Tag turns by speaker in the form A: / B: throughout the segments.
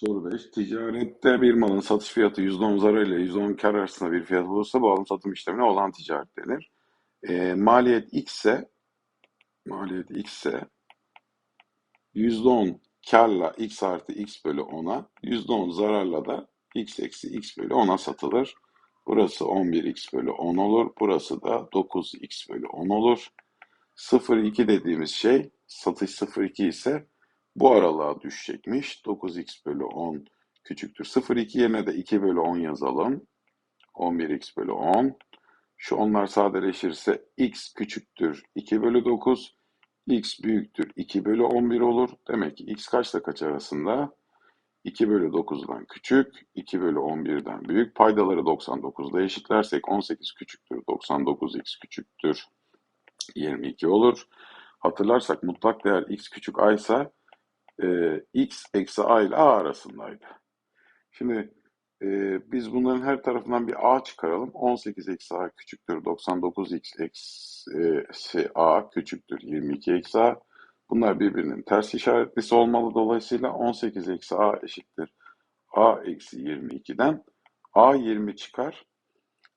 A: Soru 5. Ticarette bir malın satış fiyatı %10 zarar ile %10 kar arasında bir fiyat bulursa bu alım satım işlemine olan ticaret denir. E, maliyet x ise maliyet x ise %10 karla x artı x bölü 10'a %10 zararla da x eksi x bölü 10'a satılır. Burası 11x bölü 10 olur. Burası da 9x bölü 10 olur. 0,2 dediğimiz şey satış 0,2 ise bu aralığa düşecekmiş. 9x bölü 10 küçüktür. 0,2 yerine de 2 bölü 10 yazalım. 11x bölü 10. Şu onlar sadeleşirse x küçüktür 2 bölü 9. x büyüktür 2 bölü 11 olur. Demek ki x kaçla kaç arasında? 2 bölü 9'dan küçük, 2 bölü 11'den büyük. Paydaları 99'da eşitlersek 18 küçüktür, 99x küçüktür, 22 olur. Hatırlarsak mutlak değer x küçük a ise e, x eksi a ile a arasındaydı. Şimdi e, biz bunların her tarafından bir a çıkaralım. 18 eksi a küçüktür 99x eksi a küçüktür 22 eksi a. Bunlar birbirinin ters işaretlisi olmalı. Dolayısıyla 18 eksi a eşittir a eksi 22'den a 20 çıkar.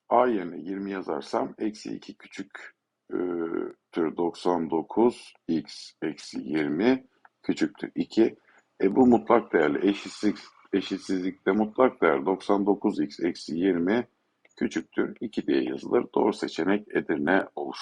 A: a yerine 20 yazarsam eksi 2 küçüktür 99 x eksi 20 küçüktür 2. E bu mutlak değerli eşitsizlik, eşitsizlikte mutlak değer 99x eksi 20 küçüktür 2 diye yazılır. Doğru seçenek Edirne olur.